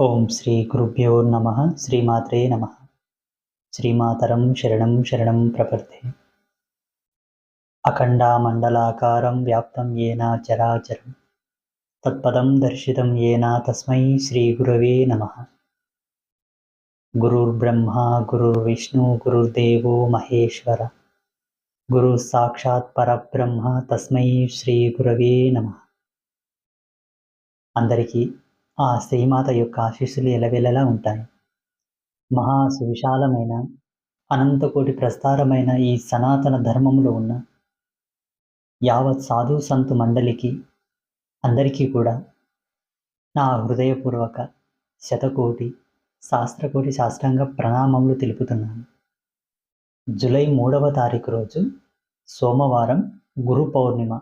ఓం శ్రీ గురుభ్యో నమ. శ్రీమాత్రే నమ. శ్రీమాతరం శరణం శరణం ప్రపర్తే అఖండామండలాకారం వ్యాప్తం ఏనా చరాచరం. తత్పదం దర్శితం ఏనా తస్మై శ్రీ గురవే నమ. గురుర్బ్రహ్మ గురుర్విష్ణు గురుర్దేవో మహేశ్వర. గురు సాక్షాత్ పరబ్రహ్మ తస్మై శ్రీ గురవే నమ. అందరికీ ఆ శ్రీమాత యొక్క ఆశీస్సులు ఎలవెలలా ఉంటాయి. మహా సువిశాలమైన అనంతకోటి ప్రస్తారమైన ఈ సనాతన ధర్మంలో ఉన్న యావత్ సాధు సంతు మండలికి అందరికీ కూడా నా హృదయపూర్వక శతకోటి శాస్త్రకోటి శాస్త్రాంగ ప్రణామములు తెలుపుతున్నాను. జూలై మూడవ తారీఖు రోజు సోమవారం గురు పౌర్ణిమ.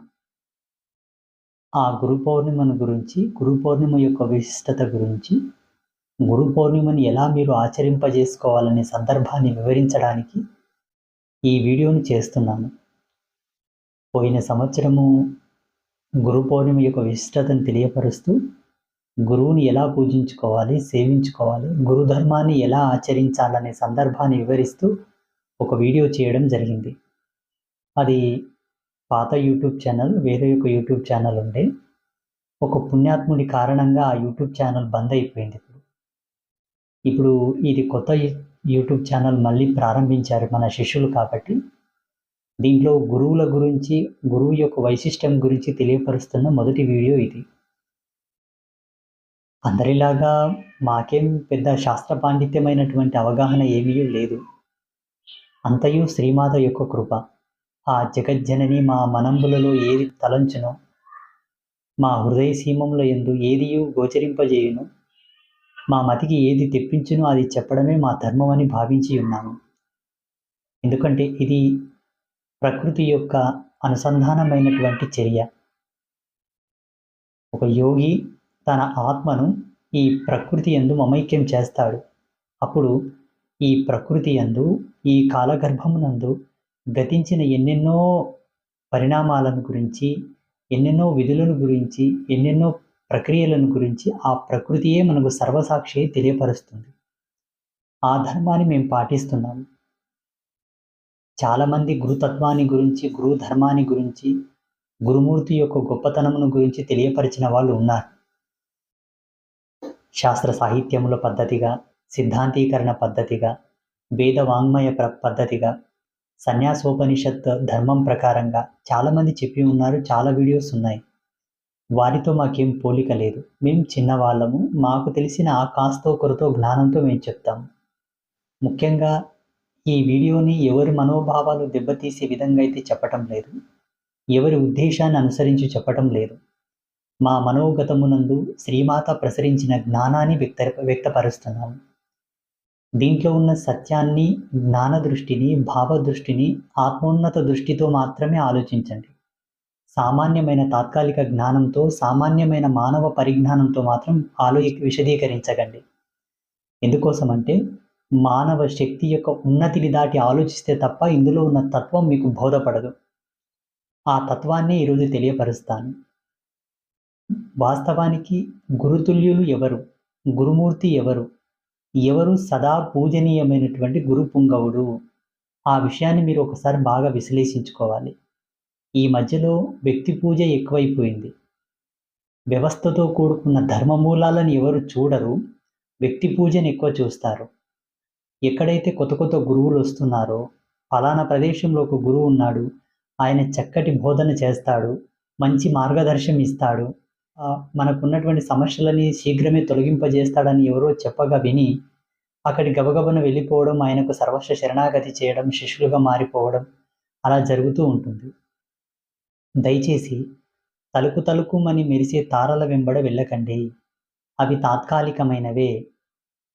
ఆ గురు పౌర్ణిమను గురించి గురు పౌర్ణిమ యొక్క విశిష్టత గురించి గురు పౌర్ణిమని ఎలా మీరు ఆచరింపజేసుకోవాలనే సందర్భాన్ని వివరించడానికి ఈ వీడియోని చేస్తున్నాను. పోయిన సంవత్సరము గురు పౌర్ణిమ యొక్క విశిష్టతను తెలియపరుస్తూ గురువుని ఎలా పూజించుకోవాలి సేవించుకోవాలి గురు ధర్మాన్ని ఎలా ఆచరించాలనే సందర్భాన్ని వివరిస్తూ ఒక వీడియో చేయడం జరిగింది. అది పాత యూట్యూబ్ ఛానల్ వేరే ఒక యూట్యూబ్ ఛానల్ ఉండే. ఒక పుణ్యాత్ముడి కారణంగా ఆ యూట్యూబ్ ఛానల్ బంద్ అయిపోయింది ఇప్పుడు. ఇప్పుడు ఇది కొత్త యూట్యూబ్ ఛానల్ మళ్ళీ ప్రారంభించారు మన శిష్యులు కాబట్టి. దీంట్లో గురువుల గురించి గురువు యొక్క వైశిష్టం గురించి తెలియపరుస్తున్న మొదటి వీడియో ఇది. అందరిలాగా మాకేం పెద్ద శాస్త్ర పాండిత్యమైనటువంటి అవగాహన ఏమీ లేదు. అంతయు శ్రీమాత యొక్క కృప. ఆ జగజ్జనని మా మనంబులలో ఏది తలంచునో? మా హృదయ సీమంలో ఎందు ఏదియు గోచరింపజేయును? మా మతికి ఏది తెప్పించునో అది చెప్పడమే మా ధర్మం అని భావించి ఉన్నాము. ఎందుకంటే ఇది ప్రకృతి యొక్క అనుసంధానమైనటువంటి చర్య. ఒక యోగి తన ఆత్మను ఈ ప్రకృతి ఎందు మమైక్యం చేస్తాడు. అప్పుడు ఈ ప్రకృతి యందు ఈ కాలగర్భమునందు గతించిన ఎన్నెన్నో పరిణామాలను గురించి ఎన్నెన్నో విధులను గురించి ఎన్నెన్నో ప్రక్రియలను గురించి ఆ ప్రకృతియే మనకు సర్వసాక్షి తెలియపరుస్తుంది. ఆ ధర్మాన్ని మేము పాటిస్తున్నాము. చాలామంది గురుతత్వాన్ని గురించి గురు ధర్మాన్ని గురించి గురుమూర్తి యొక్క గొప్పతనమును గురించి తెలియపరిచిన వాళ్ళు ఉన్నారు. శాస్త్ర సాహిత్యముల పద్ధతిగా సిద్ధాంతీకరణ పద్ధతిగా వేద వాంగ్మయ పద్ధతిగా సన్యాసోపనిషత్ ధర్మం ప్రకారంగా చాలామంది చెప్పి ఉన్నారు చాలా వీడియోస్ ఉన్నాయి. వారితో మాకేం పోలిక లేదు. మేము చిన్నవాళ్ళము మాకు తెలిసిన ఆ కాస్తో కొరతో జ్ఞానంతో మేము చెప్తాము ముఖ్యంగా ఈ వీడియోని ఎవరి మనోభావాలు దెబ్బతీసే విధంగా అయితే చెప్పటం లేదు. ఎవరి ఉద్దేశాన్ని అనుసరించి చెప్పటం లేదు. మా మనోగతమునందు శ్రీమాత ప్రసరించిన జ్ఞానాన్ని వ్యక్త వ్యక్తపరుస్తున్నాము. దీంట్లో ఉన్న సత్యాన్ని జ్ఞాన దృష్టిని భావ దృష్టిని ఆత్మోన్నత దృష్టితో మాత్రమే ఆలోచించండి. సామాన్యమైన తాత్కాలిక జ్ఞానంతో సామాన్యమైన మానవ పరిజ్ఞానంతో మాత్రం ఆలో విశదీకరించకండి. ఎందుకోసమంటే మానవ శక్తి యొక్క ఉన్నతిని దాటి ఆలోచిస్తే తప్ప ఇందులో ఉన్న తత్వం మీకు బోధపడదు. ఆ తత్వాన్ని ఈరోజు తెలియపరుస్తాను. వాస్తవానికి గురుతుల్యులు ఎవరు? గురుమూర్తి ఎవరు? ఎవరు సదా పూజనీయమైనటువంటి గురు పుంగవుడు? ఆ విషయాన్ని మీరు ఒకసారి బాగా విశ్లేషించుకోవాలి. ఈ మధ్యలో వ్యక్తి పూజ ఎక్కువైపోయింది. వ్యవస్థతో కూడుకున్న ధర్మమూలాలను ఎవరు చూడరు వ్యక్తి పూజను ఎక్కువ చూస్తారు. ఎక్కడైతే కొత్త కొత్త గురువులు వస్తున్నారో ఫలానా ప్రదేశంలో ఒక గురువు ఉన్నాడు ఆయన చక్కటి బోధన చేస్తాడు మంచి మార్గదర్శనం ఇస్తాడు మనకున్నటువంటి సమస్యలని శీఘ్రమే తొలగింపజేస్తాడని ఎవరో చెప్పగా విని అక్కడి గబగబన వెళ్ళిపోవడం ఆయనకు సర్వస్వ శరణాగతి చేయడం శిష్యులుగా మారిపోవడం అలా జరుగుతూ ఉంటుంది. దయచేసి తలుకు తలుకుమని మెరిసే తారల వెంబడ వెళ్ళకండి. అవి తాత్కాలికమైనవే.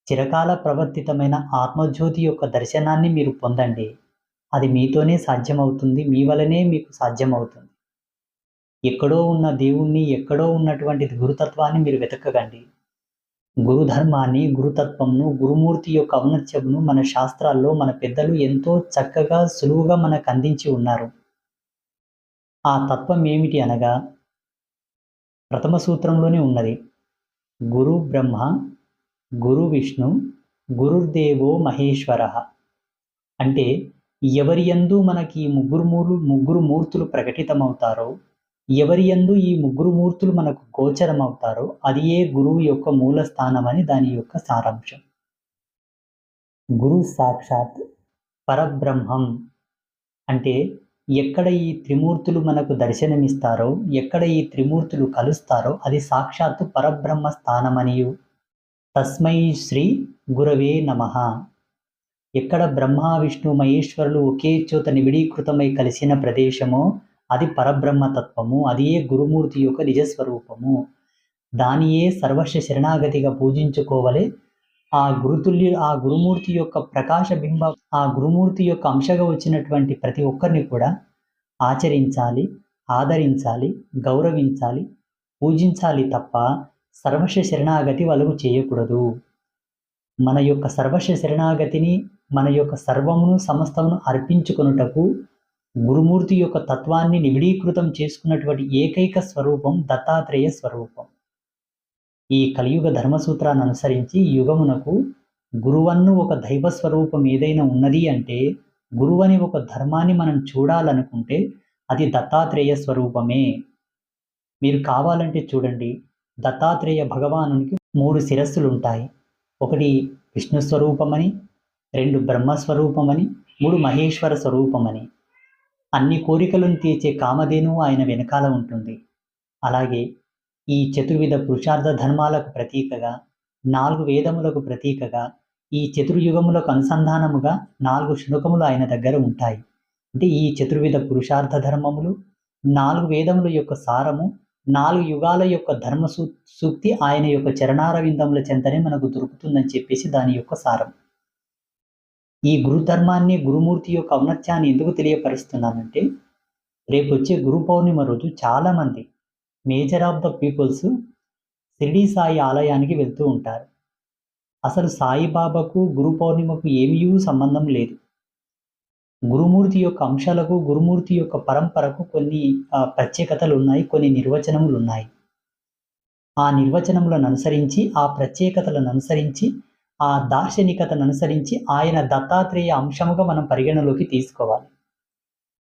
చిరకాల ప్రవర్తితమైన ఆత్మజ్యోతి యొక్క దర్శనాన్ని మీరు పొందండి. అది మీతోనే సాధ్యమవుతుంది మీ వలనే మీకు సాధ్యమవుతుంది. ఎక్కడో ఉన్న దేవుణ్ణి ఎక్కడో ఉన్నటువంటి గురుతత్వాన్ని మీరు వెతకకండి. గురుధర్మాన్ని గురుతత్వంను గురుమూర్తి యొక్క ఔన్నత్యమును మన శాస్త్రాల్లో మన పెద్దలు ఎంతో చక్కగా సులువుగా మనకు అందించి ఉన్నారు. ఆ తత్వం ఏమిటి అనగా ప్రథమ సూత్రంలోనే ఉన్నది. గురు బ్రహ్మ గురు విష్ణు గురుర్దేవో మహేశ్వర. అంటే ఎవరి యందు మనకి ముగ్గురు మూలు ముగ్గురు మూర్తులు ప్రకటితమవుతారో ఎవరి యందు ఈ ముగ్గురు మూర్తులు మనకు గోచరమవుతారో అది ఏ గురువు యొక్క మూల స్థానం అని దాని యొక్క సారాంశం. గురు సాక్షాత్ పరబ్రహ్మం. అంటే ఎక్కడ ఈ త్రిమూర్తులు మనకు దర్శనమిస్తారో ఎక్కడ ఈ త్రిమూర్తులు కలుస్తారో అది సాక్షాత్తు పరబ్రహ్మ స్థానమనియు. తస్మై శ్రీ గురవే నమ. ఎక్కడ బ్రహ్మ విష్ణు మహేశ్వరులు ఒకే చోత నివిడీకృతమై కలిసిన ప్రదేశమో అది పరబ్రహ్మతత్వము అది ఏ గురుమూర్తి యొక్క నిజస్వరూపము దానియే సర్వస్వ శరణాగతిగా పూజించుకోవలే. ఆ గురుతుల్య ఆ గురుమూర్తి యొక్క ప్రకాశ బింబ ఆ గురుమూర్తి యొక్క అంశగా వచ్చినటువంటి ప్రతి ఒక్కరిని కూడా ఆచరించాలి ఆదరించాలి గౌరవించాలి పూజించాలి తప్ప సర్వస్వ శరణాగతి వాళ్ళకు చేయకూడదు. మన యొక్క సర్వస్వ శరణాగతిని మన యొక్క సర్వమును సమస్తమును అర్పించుకొనుటకు గురుమూర్తి యొక్క తత్వాన్ని నివిడీకృతం చేసుకున్నటువంటి ఏకైక స్వరూపం దత్తాత్రేయ స్వరూపం. ఈ కలియుగ ధర్మసూత్రాన్ని అనుసరించి యుగమునకు గురువన్ను ఒక దైవ స్వరూపం ఏదైనా ఉన్నది అంటే గురువని ఒక ధర్మాన్ని మనం చూడాలనుకుంటే అది దత్తాత్రేయ స్వరూపమే. మీరు కావాలంటే చూడండి దత్తాత్రేయ భగవానునికి మూడు శిరస్సులు ఉంటాయి ఒకటి విష్ణు స్వరూపమని రెండు బ్రహ్మస్వరూపమని మూడు మహేశ్వర స్వరూపమని. అన్ని కోరికలను తీర్చే కామధేను ఆయన వెనకాల ఉంటుంది. అలాగే ఈ చతుర్విధ పురుషార్థ ధర్మాలకు ప్రతీకగా నాలుగు వేదములకు ప్రతీకగా ఈ చతుర్యుగములకు అనుసంధానముగా నాలుగు శునకములు ఆయన దగ్గర ఉంటాయి. అంటే ఈ చతుర్విధ పురుషార్థ ధర్మములు నాలుగు వేదముల యొక్క సారము నాలుగు యుగాల యొక్క ధర్మ సూ- సూక్తి ఆయన యొక్క చరణారవిందముల చెంతనే మనకు దొరుకుతుందని చెప్పేసి దాని యొక్క సారం. ఈ గురుధర్మాన్ని గురుమూర్తి యొక్క ఔన్నత్యాన్ని ఎందుకు తెలియపరుస్తున్నానంటే రేపు వచ్చే గురు పౌర్ణిమ రోజు చాలామంది major of the peoples Shirdi Sai ఆలయానికి వెళ్తూ ఉంటారు. అసలు సాయిబాబాకు గురు పౌర్ణిమకు ఏమీ సంబంధం లేదు. గురుమూర్తి యొక్క అంశాలకు గురుమూర్తి యొక్క పరంపరకు కొన్ని ప్రత్యేకతలు ఉన్నాయి కొన్ని నిర్వచనములు ఉన్నాయి. ఆ నిర్వచనములను అనుసరించి ఆ ప్రత్యేకతలను అనుసరించి ఆ దార్శనికతను అనుసరించి ఆయన దత్తాత్రేయ అంశముగా మనం పరిగణలోకి తీసుకోవాలి.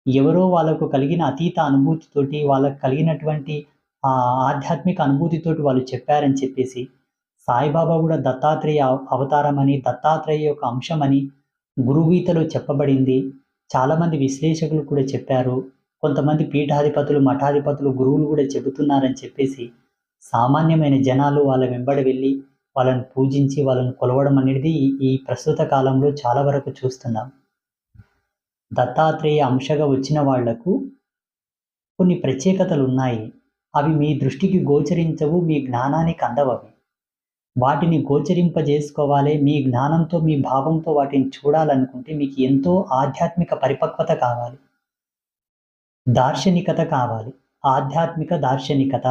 ఎవరో వాళ్ళకు కలిగిన అతీత అనుభూతితోటి వాళ్ళకు కలిగినటువంటి ఆ ఆధ్యాత్మిక అనుభూతితోటి వాళ్ళు చెప్పారని చెప్పేసి సాయిబాబా కూడా దత్తాత్రేయ అవతారం అవతారమని దత్తాత్రేయ యొక్క అంశమని గురుగీతలో చెప్పబడింది. చాలామంది విశ్లేషకులు కూడా చెప్పారు. కొంతమంది పీఠాధిపతులు మఠాధిపతులు గురువులు కూడా చెబుతున్నారని చెప్పేసి సామాన్యమైన జనాలు వాళ్ళ వెంబడి వెళ్ళి వాళ్ళని పూజించి వాళ్ళని కొలవడం అనేది ఈ- ప్రస్తుత కాలంలో చాలా వరకు చూస్తున్నాం. దత్తాత్రేయ అంశగా వచ్చిన వాళ్ళకు కొన్ని ప్రత్యేకతలు ఉన్నాయి. అవి మీ దృష్టికి గోచరించవు మీ జ్ఞానానికి అందవవి వాటిని గోచరింపజేసుకోవాలి మీ జ్ఞానంతో మీ భావంతో వాటిని చూడాలనుకుంటే మీకు ఎంతో ఆధ్యాత్మిక పరిపక్వత కావాలి. దార్శనికత కావాలి. ఆధ్యాత్మిక దార్శనికత.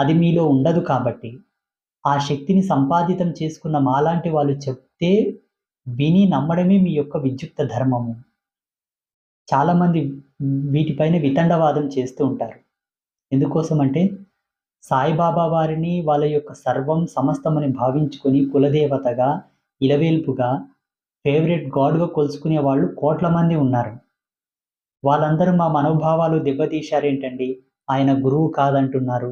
అది మీలో ఉండదు కాబట్టి. ఆ శక్తిని సంపాదితం చేసుకున్న మాలాంటి వాళ్ళు చెప్తే విని నమ్మడమే మీ యొక్క విద్యుక్త ధర్మము. చాలామంది వీటిపైన వితండవాదం చేస్తూ ఉంటారు. ఎందుకోసం అంటే సాయిబాబా వారిని వాళ్ళ యొక్క సర్వం సమస్తమని భావించుకొని కులదేవతగా ఇలవేల్పుగా ఫేవరెట్ గాడ్గా కొలుసుకునే వాళ్ళు కోట్ల మంది ఉన్నారు. వాళ్ళందరూ మా మనోభావాలు దెబ్బతీశారేంటండి? ఆయన గురువు కాదంటున్నారు.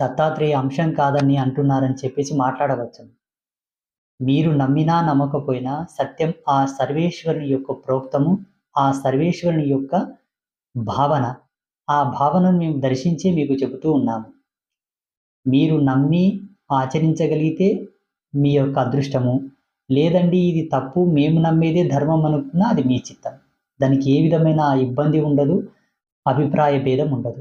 దత్తాత్రేయ అంశం కాదని అంటున్నారని చెప్పేసి మాట్లాడవచ్చు. మీరు నమ్మినా నమ్మకపోయినా సత్యం ఆ సర్వేశ్వరుని యొక్క ప్రోక్తము ఆ సర్వేశ్వరుని యొక్క భావన ఆ భావనను మేము దర్శించి మీకు చెబుతూ ఉన్నాము. మీరు నమ్మి ఆచరించగలిగితే మీ యొక్క అదృష్టము లేదండి ఇది తప్పు మేము నమ్మేదే ధర్మం అనుకున్నా అది మీ చిత్తం. దానికి ఏ విధమైన ఇబ్బంది ఉండదు అభిప్రాయ భేదం ఉండదు.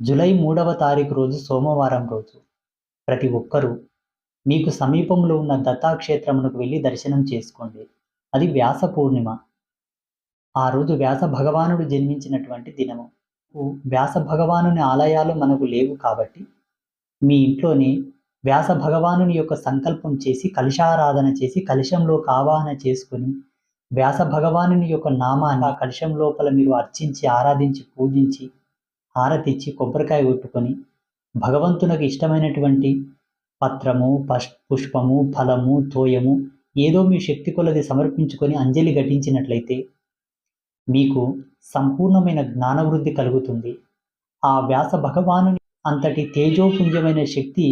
జూలై మూడవ తారీఖు రోజు సోమవారం రోజు ప్రతి ఒక్కరూ మీకు సమీపంలో ఉన్న దత్తాక్షేత్రమునకు వెళ్ళి దర్శనం చేసుకోండి. అది వ్యాస పూర్ణిమ. ఆ రోజు వ్యాస భగవానుడు జన్మించినటువంటి దినము. వ్యాస భగవానుని ఆలయాలు మనకు లేవు కాబట్టి మీ ఇంట్లోనే వ్యాస భగవానుని యొక్క సంకల్పం చేసి కలశారాధన చేసి కలశంలోకి ఆవాహన చేసుకొని వ్యాస భగవానుని యొక్క నామాన్ని ఆ కలశం లోపల మీరు అర్చించి ఆరాధించి పూజించి హారతిచ్చి కొబ్బరికాయ కొట్టుకొని భగవంతునికి ఇష్టమైనటువంటి పత్రము పష్ పుష్పము ఫలము తోయము ఏదో మీ శక్తి కొలది సమర్పించుకొని అంజలి ఘటించినట్లయితే మీకు సంపూర్ణమైన జ్ఞానవృద్ధి కలుగుతుంది. ఆ వ్యాస భగవాను అంతటి తేజోపుంజమైన శక్తి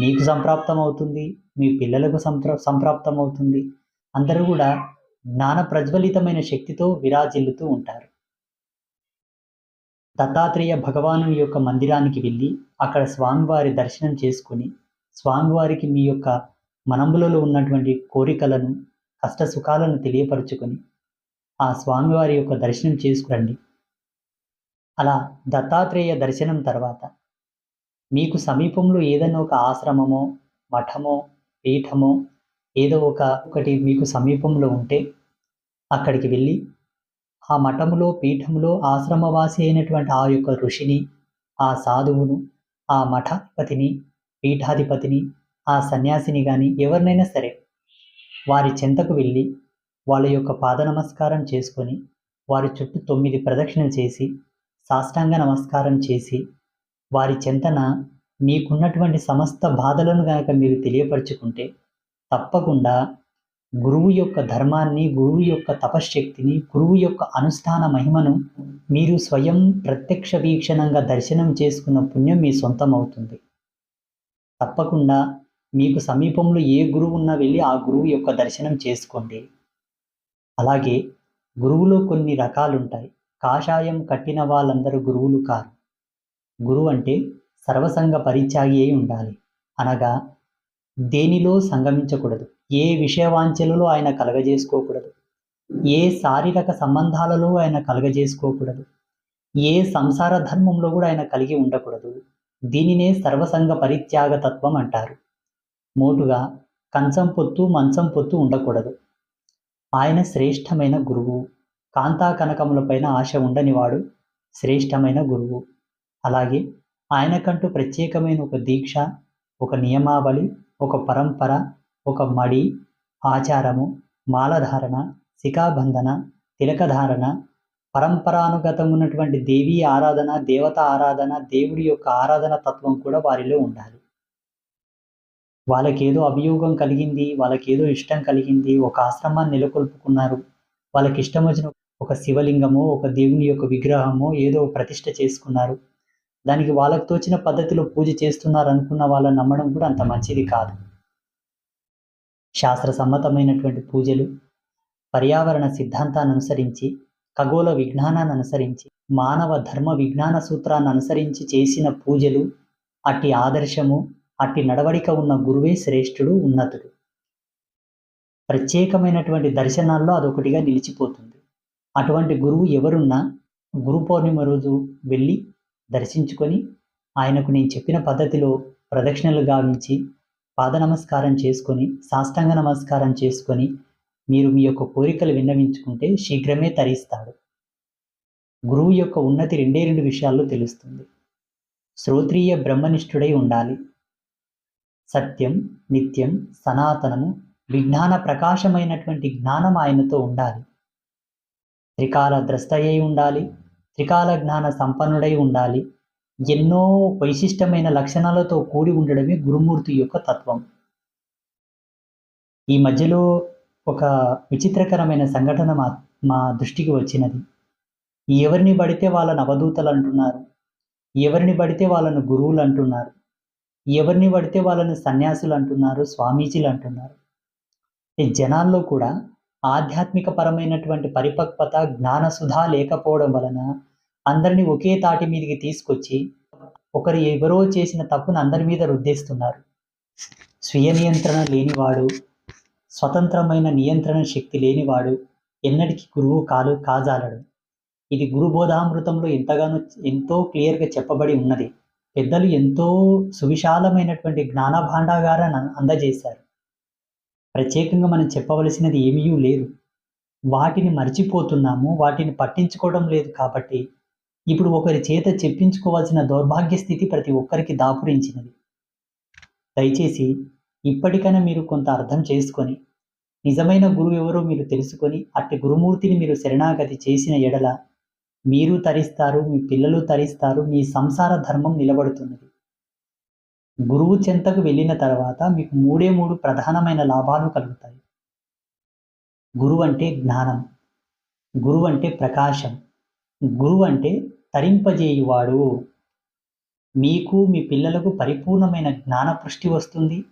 మీకు సంప్రాప్తమవుతుంది మీ పిల్లలకు సంప్ర సంప్రాప్తమవుతుంది. అందరూ కూడా జ్ఞాన ప్రజ్వలితమైన శక్తితో విరాజిల్లుతూ ఉంటారు. దత్తాత్రేయ భగవాను యొక్క మందిరానికి వెళ్ళి అక్కడ స్వామివారి దర్శనం చేసుకొని స్వామివారికి మీ యొక్క మనంబులలో ఉన్నటువంటి కోరికలను కష్ట సుఖాలను తెలియపరుచుకొని ఆ స్వామివారి యొక్క దర్శనం చేసుకురండి. అలా దత్తాత్రేయ దర్శనం తర్వాత మీకు సమీపంలో ఏదైనా ఒక ఆశ్రమమో మఠమో పీఠమో ఏదో ఒక ఒకటి మీకు సమీపంలో ఉంటే అక్కడికి వెళ్ళి ఆ మఠములో పీఠములో ఆశ్రమవాసి అయినటువంటి ఆ యొక్క ఋషిని ఆ సాధువును ఆ మఠాధిపతిని పీఠాధిపతిని ఆ సన్యాసిని కానీ ఎవరినైనా సరే వారి చెంతకు వెళ్ళి వాళ్ళ యొక్క పాద నమస్కారం చేసుకొని వారి చుట్టూ తొమ్మిది ప్రదక్షిణలు చేసి సాష్టాంగ నమస్కారం చేసి వారి చెంతన మీకున్నటువంటి సమస్త బాధలను కనుక మీరు తెలియపరుచుకుంటే తప్పకుండా గురువు యొక్క ధర్మాన్ని గురువు యొక్క తపశ్శక్తిని గురువు యొక్క అనుష్ఠాన మహిమను మీరు స్వయం ప్రత్యక్ష వీక్షణంగా దర్శనం చేసుకున్న పుణ్యం మీ సొంతం అవుతుంది తప్పకుండా మీకు సమీపంలో ఏ గురువు ఉన్నా వెళ్ళి ఆ గురువు యొక్క దర్శనం చేసుకోండి. అలాగే గురువులో కొన్ని రకాలుంటాయి. కాషాయం కట్టిన వాళ్ళందరూ గురువులు కారు. గురువు అంటే సర్వసంగ పరిత్యాగి అయి ఉండాలి. అనగా దేనిలో సంగమించకూడదు. ఏ విషయవాంఛలలో ఆయన కలగజేసుకోకూడదు. ఏ శారీరక సంబంధాలలో ఆయన కలగజేసుకోకూడదు. ఏ సంసార ధర్మంలో కూడా ఆయన కలిగి ఉండకూడదు. దీనినే సర్వసంగ పరిత్యాగ తత్వం అంటారు. మోటుగా కంచం పొత్తు మంచం పొత్తు ఉండకూడదు. ఆయన శ్రేష్టమైన గురువు. కాంతా కనకములపైన ఆశ ఉండనివాడు శ్రేష్టమైన గురువు. అలాగే ఆయనకంటూ ప్రత్యేకమైన ఒక దీక్ష ఒక నియమావళి ఒక పరంపర ఒక మడి ఆచారము మాలధారణ శిఖాబంధన తిలకధారణ పరంపరానుగతం ఉన్నటువంటి దేవీ ఆరాధన దేవత ఆరాధన దేవుడి యొక్క ఆరాధన తత్వం కూడా వారిలో ఉండాలి. వాళ్ళకేదో అభియోగం కలిగింది వాళ్ళకేదో ఇష్టం కలిగింది ఒక ఆశ్రమాన్ని నెలకొల్పుకున్నారు. వాళ్ళకి ఇష్టం వచ్చిన ఒక శివలింగమో ఒక దేవుని యొక్క విగ్రహమో ఏదో ప్రతిష్ట చేసుకున్నారు. దానికి వాళ్ళకు తోచిన పద్ధతిలో పూజ చేస్తున్నారు అనుకున్న వాళ్ళని నమ్మడం కూడా అంత మంచిది కాదు. శాస్త్ర సమ్మతమైనటువంటి పూజలు పర్యావరణ సిద్ధాంతాన్ని అనుసరించి ఖగోళ విజ్ఞానాన్ని అనుసరించి మానవ ధర్మ విజ్ఞాన సూత్రాన్ని అనుసరించి చేసిన పూజలు అట్టి ఆదర్శము అట్టి నడవడిక ఉన్న గురువే శ్రేష్ఠుడు ఉన్నతుడు. ప్రత్యేకమైనటువంటి దర్శనాల్లో అదొకటిగా నిలిచిపోతుంది. అటువంటి గురువు ఎవరున్నా గురు పౌర్ణిమ రోజు వెళ్ళి దర్శించుకొని ఆయనకు నేను చెప్పిన పద్ధతిలో ప్రదక్షిణలు గావించి పాద నమస్కారం చేసుకొని సాష్టాంగ నమస్కారం చేసుకొని మీరు మీ యొక్క కోరికలు విన్నవించుకుంటే శీఘ్రమే తరిస్తాడు. గురువు యొక్క ఉన్నతి రెండే రెండు విషయాల్లో తెలుస్తుంది. శ్రోత్రియ బ్రహ్మనిష్ఠుడై ఉండాలి. సత్యం నిత్యం సనాతనము విజ్ఞాన ప్రకాశమైనటువంటి జ్ఞానం ఆయనతో ఉండాలి. త్రికాల ద్రష్టయ్యై ఉండాలి. త్రికాల జ్ఞాన సంపన్నుడై ఉండాలి. ఎన్నో వైశిష్టమైన లక్షణాలతో కూడి ఉండడమే గురుమూర్తి యొక్క తత్వం. ఈ మధ్యలో ఒక విచిత్రకరమైన సంఘటన మా మా దృష్టికి వచ్చినది. ఎవరిని పడితే వాళ్ళని అవధూతలు అంటున్నారు. ఎవరిని పడితే వాళ్ళను గురువులు అంటున్నారు. ఎవరిని పడితే వాళ్ళని సన్యాసులు అంటున్నారు స్వామీజీలు అంటున్నారు. ఈ జనాల్లో కూడా ఆధ్యాత్మిక పరమైనటువంటి పరిపక్వత జ్ఞానసుధ లేకపోవడం వలన అందరినీ ఒకే తాటి మీదకి తీసుకొచ్చి ఒకరు ఎవరో చేసిన తప్పును అందరి మీద రుద్దేస్తున్నారు. స్వీయ నియంత్రణ లేనివాడు స్వతంత్రమైన నియంత్రణ శక్తి లేనివాడు ఎన్నటికీ గురువు కాలు కాజాలడు. ఇది గురు బోధామృతంలో ఎంతగానో ఎంతో క్లియర్గా చెప్పబడి ఉన్నది. పెద్దలు ఎంతో సువిశాలమైనటువంటి జ్ఞాన భాండాగారాన్ని అందజేశారు. ప్రత్యేకంగా మనం చెప్పవలసినది ఏమీ లేదు. వాటిని మర్చిపోతున్నాము వాటిని పట్టించుకోవడం లేదు కాబట్టి ఇప్పుడు ఒకరి చేత చెప్పించుకోవాల్సిన దౌర్భాగ్య స్థితి ప్రతి ఒక్కరికి దాపురించినది. దయచేసి ఇప్పటికైనా మీరు కొంత అర్థం చేసుకొని నిజమైన గురువు ఎవరో మీరు తెలుసుకొని అట్టి గురుమూర్తిని మీరు శరణాగతి చేసిన ఎడల మీరు తరిస్తారు మీ పిల్లలు తరిస్తారు మీ సంసార ధర్మం నిలబడుతున్నది. గురువు చెంతకు వెళ్ళిన తర్వాత మీకు మూడే మూడు ప్రధానమైన లాభాలు కలుగుతాయి. గురువు అంటే జ్ఞానం గురువు అంటే ప్రకాశం గురువు అంటే తరింపజేయువాడు. మీకు మీ పిల్లలకు పరిపూర్ణమైన జ్ఞానపృష్టి వస్తుంది.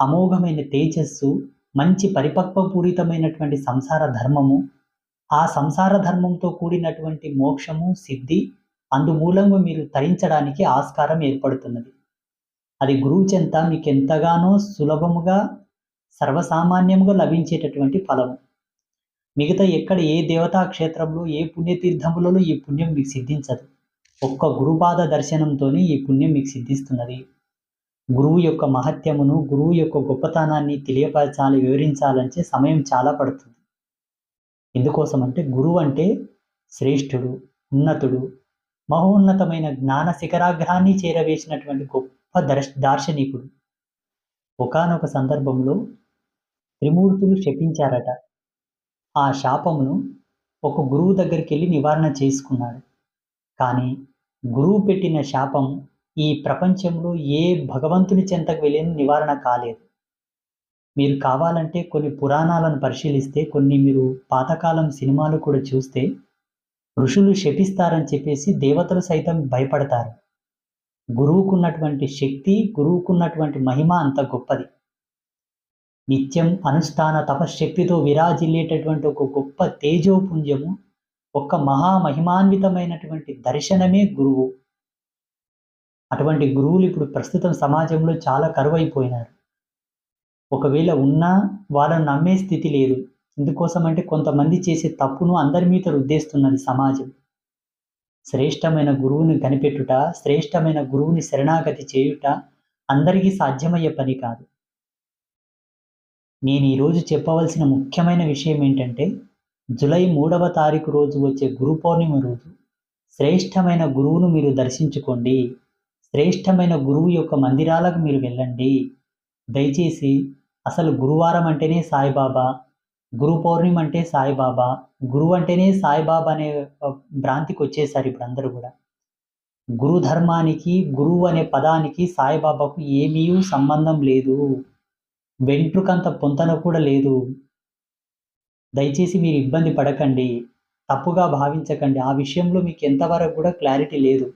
అమోఘమైన తేజస్సు మంచి పరిపక్వపూరితమైనటువంటి సంసార ధర్మము. ఆ సంసార ధర్మంతో కూడినటువంటి మోక్షము సిద్ధి అందుమూలంగా మీరు తరించడానికి ఆస్కారం ఏర్పడుతున్నది. అది గురువు చెంత మీకు ఎంతగానో సులభముగా సర్వసామాన్యముగా లభించేటటువంటి ఫలము. మిగతా ఎక్కడ ఏ దేవతా క్షేత్రంలో ఏ పుణ్యతీర్థములలో ఈ పుణ్యం మీకు సిద్ధించదు. ఒక్క గురుపాద దర్శనంతోనే ఈ పుణ్యం మీకు సిద్ధిస్తున్నది. గురువు యొక్క మహత్యమును గురువు యొక్క గొప్పతనాన్ని తెలియపరచాలి వివరించాలంటే సమయం చాలా పడుతుంది. ఎందుకోసం అంటే గురువు అంటే శ్రేష్ఠుడు ఉన్నతుడు మహోన్నతమైన జ్ఞాన శిఖరాగ్రహాన్ని చేరవేసినటువంటి గొప్ప దర్శ దార్శనికుడు. ఒకానొక సందర్భంలో త్రిమూర్తులు శపించారట. ఆ శాపమును ఒక గురువు దగ్గరికి వెళ్ళి నివారణ చేసుకున్నాడు. కానీ గురువు పెట్టిన శాపం ఈ ప్రపంచంలో ఏ భగవంతుని చెంతకు వెళ్ళిన నివారణ కాలేదు. మీరు కావాలంటే కొన్ని పురాణాలను పరిశీలిస్తే కొన్ని మీరు పాతకాలం సినిమాలు కూడా చూస్తే ఋషులు శపిస్తారని చెప్పేసి దేవతలు సైతం భయపడతారు. గురువుకున్నటువంటి శక్తి గురువుకున్నటువంటి మహిమ అంత గొప్పది. నిత్యం అనుష్ఠాన తపశ్శక్తితో విరాజిల్లేటటువంటి ఒక గొప్ప తేజోపుంజము ఒక మహామహిమాన్వితమైనటువంటి దర్శనమే గురువు. అటువంటి గురువులు ఇప్పుడు ప్రస్తుతం సమాజంలో చాలా కరువైపోయినారు. ఒకవేళ ఉన్నా వాళ్ళని నమ్మే స్థితి లేదు. ఎందుకోసం అంటే కొంతమంది చేసే తప్పును అందరి మీద రుద్దేస్తున్నది సమాజం. శ్రేష్టమైన గురువుని కనిపెట్టుట శ్రేష్టమైన గురువుని శరణాగతి చేయుట అందరికీ సాధ్యమయ్యే పని కాదు. నేను ఈరోజు చెప్పవలసిన ముఖ్యమైన విషయం ఏంటంటే జులై మూడవ తారీఖు రోజు వచ్చే గురు పౌర్ణిమ రోజు. శ్రేష్టమైన గురువును మీరు దర్శించుకోండి. శ్రేష్టమైన గురువు యొక్క మందిరాలకు మీరు వెళ్ళండి. దయచేసి అసలు గురువారం అంటేనే సాయిబాబా గురు పౌర్ణిమ అంటే సాయిబాబా గురువు అంటేనే సాయిబాబా అనే భ్రాంతికి వచ్చేసారు ఇప్పుడు అందరూ కూడా. గురు ధర్మానికి గురువు అనే పదానికి సాయిబాబాకు ఏమీ సంబంధం లేదు. వెంట్రుకంత పొంతన కూడా లేదు. దయచేసి మీరు ఇబ్బంది పడకండి. తప్పుగా భావించకండి. ఆ విషయంలో మీకు ఎంతవరకు కూడా క్లారిటీ లేదు.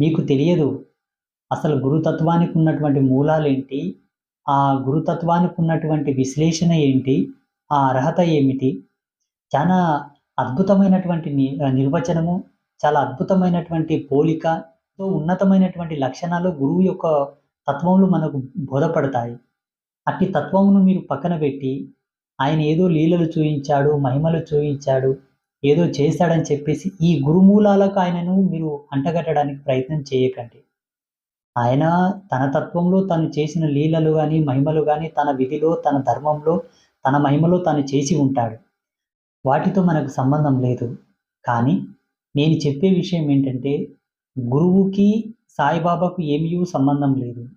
మీకు తెలియదు. అసలు గురుతత్వానికి ఉన్నటువంటి మూలాలేంటి ఆ గురుతత్వానికి ఉన్నటువంటి విశ్లేషణ ఏంటి? ఆ అర్హత ఏమిటి? చాలా అద్భుతమైనటువంటి నిర్వచనము చాలా అద్భుతమైనటువంటి పోలికతో ఉన్నతమైనటువంటి లక్షణాలు గురువు యొక్క తత్వంలో మనకు బోధపడతాయి. అట్టి తత్వమును మీరు పక్కన పెట్టి ఆయన ఏదో లీలలు చూయించాడు మహిమలు చూయించాడు ఏదో చేశాడని చెప్పేసి ఈ గురుమూలాలకు ఆయనను మీరు అంటగట్టడానికి ప్రయత్నం చేయకండి. ఆయన తన తత్వంలో తను చేసిన లీలలు కానీ మహిమలు కానీ తన విధిలో తన ధర్మంలో తన మహిమలో తను చేసి ఉంటాడు. వాటితో మనకు సంబంధం లేదు. కానీ నేను చెప్పే విషయం ఏంటంటే గురువుకి సాయిబాబాకు ఏమీ సంబంధం లేదు.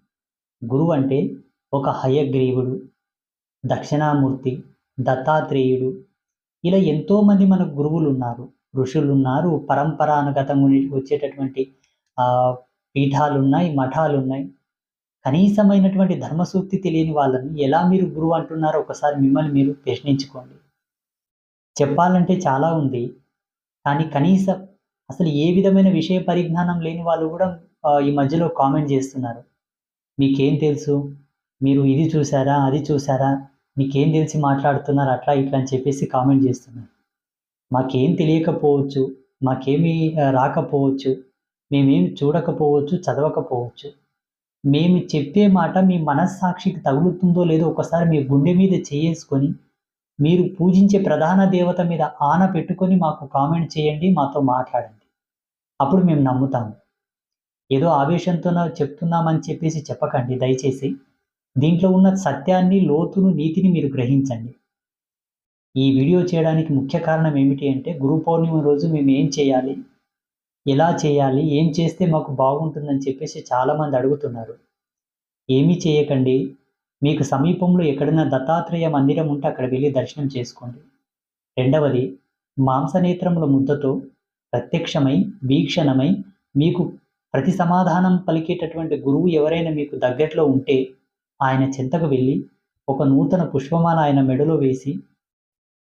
గురువు అంటే ఒక హయగ్రీవుడు దక్షిణామూర్తి దత్తాత్రేయుడు. ఇలా ఎంతోమంది మన గురువులు ఉన్నారు ఋషులు ఉన్నారు పరంపరానుగతంగా వచ్చేటటువంటి పీఠాలు ఉన్నాయి మఠాలు ఉన్నాయి కనీసమైనటువంటి ధర్మసూక్తి తెలియని వాళ్ళని ఎలా మీరు గురువు అంటున్నారో ఒకసారి మిమ్మల్ని మీరు ప్రశ్నించుకోండి. చెప్పాలంటే చాలా ఉంది. కానీ కనీసం అసలు ఏ విధమైన విషయ పరిజ్ఞానం లేని వాళ్ళు కూడా ఈ మధ్యలో కామెంట్ చేస్తున్నారు. మీకేం తెలుసు? మీరు ఇది చూసారా అది చూసారా మీకేం తెలిసి మాట్లాడుతున్నారు అట్లా ఇట్లా అని చెప్పేసి కామెంట్ చేస్తున్నారు. మాకేం తెలియకపోవచ్చు మాకేమీ రాకపోవచ్చు మేమేమి చూడకపోవచ్చు చదవకపోవచ్చు. మేము చెప్పే మాట మీ మనస్సాక్షికి తగులుతుందో లేదో ఒకసారి మీ గుండె మీద చేసుకొని మీరు పూజించే ప్రధాన దేవత మీద ఆన పెట్టుకొని మాకు కామెంట్ చేయండి మాతో మాట్లాడండి. అప్పుడు మేము నమ్ముతాము. ఏదో ఆవేశంతో చెప్తున్నామని చెప్పేసి చెప్పకండి దయచేసి. దీంట్లో ఉన్న సత్యాన్ని లోతును నీతిని మీరు గ్రహించండి. ఈ వీడియో చేయడానికి ముఖ్య కారణం ఏమిటి అంటే గురు పౌర్ణిమ రోజు మేము ఏం చేయాలి? ఎలా చేయాలి? ఏం చేస్తే మాకు బాగుంటుందని చెప్పేసి చాలామంది అడుగుతున్నారు. ఏమీ చేయకండి. మీకు సమీపంలో ఎక్కడైనా దత్తాత్రేయ మందిరం ఉంటే అక్కడ వెళ్ళి దర్శనం చేసుకోండి. రెండవది మాంసనేత్రముల ముద్దతో ప్రత్యక్షమై వీక్షణమై మీకు ప్రతి సమాధానం పలికేటటువంటి గురువు ఎవరైనా మీకు దగ్గరలో ఉంటే ఆయన చెంతకు వెళ్ళి ఒక నూతన పుష్పమాల ఆయన మెడలో వేసి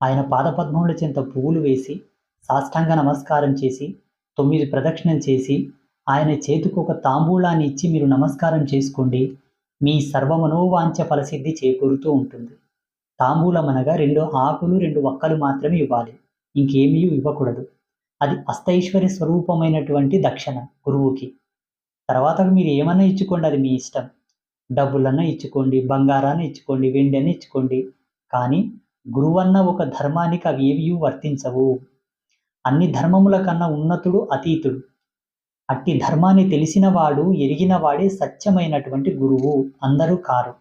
ఆయన పాదపద్మముల చెంత పువ్వులు వేసి సాష్టాంగ నమస్కారం చేసి తొమ్మిది ప్రదక్షిణలు చేసి ఆయన చేతికి ఒక తాంబూలాన్ని ఇచ్చి మీరు నమస్కారం చేసుకోండి. మీ సర్వమనోవాంఛ ఫలసిద్ధి చేకూరుతూ ఉంటుంది. తాంబూలం అనగా రెండు ఆకులు రెండు వక్కలు మాత్రమే ఇవ్వాలి. ఇంకేమీ ఇవ్వకూడదు. అది అస్తైశ్వర్య స్వరూపమైనటువంటి దక్షిణ గురువుకి. తర్వాత మీరు ఏమన్నా ఇచ్చుకోండి అది మీ ఇష్టం. డబ్బులన్నా ఇచ్చుకోండి బంగారాన్ని ఇచ్చుకోండి వెండిని ఇచ్చుకోండి. కానీ గురువన్న ఒక ధర్మానికి అవి ఏవి వర్తించవు. అన్ని ధర్మముల కన్నా ఉన్నతుడు అతీతుడు. అట్టి ధర్మాన్ని తెలిసిన వాడు ఎరిగిన వాడే సత్యమైనటువంటి గురువు అందరూ కారు.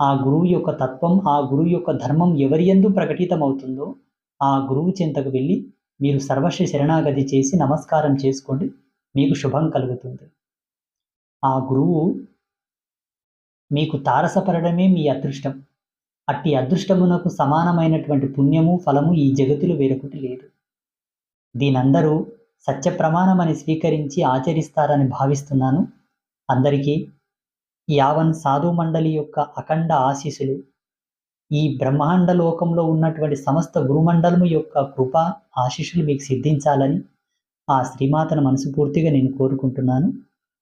ఆ గురువు యొక్క తత్వం ఆ గురువు యొక్క ధర్మం ఎవరి ఎందు ప్రకటితమవుతుందో ఆ గురువు చెంతకు వెళ్ళి మీరు సర్వస్వ శరణాగతి చేసి నమస్కారం చేసుకోండి మీకు శుభం కలుగుతుంది. ఆ గురువు మీకు తారసపడమే మీ అదృష్టం. అట్టి అదృష్టమునకు సమానమైనటువంటి పుణ్యము ఫలము ఈ జగతిలో వేరొకటి లేదు. దీనందరూ సత్య ప్రమాణమని స్వీకరించి ఆచరిస్తారని భావిస్తున్నాను. అందరికీ యావన్ సాధు మండలి యొక్క అఖండ ఆశీస్సులు. ఈ బ్రహ్మాండ లోకంలో ఉన్నటువంటి సమస్త గురుమండలము యొక్క కృప ఆశీస్సులు మీకు సిద్ధించాలని ఆ శ్రీమాతను మనసుపూర్తిగా నేను కోరుకుంటున్నాను.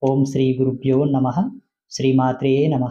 ఓం శ్రీ గురుభ్యో నమ. శ్రీమాత్రే నమ.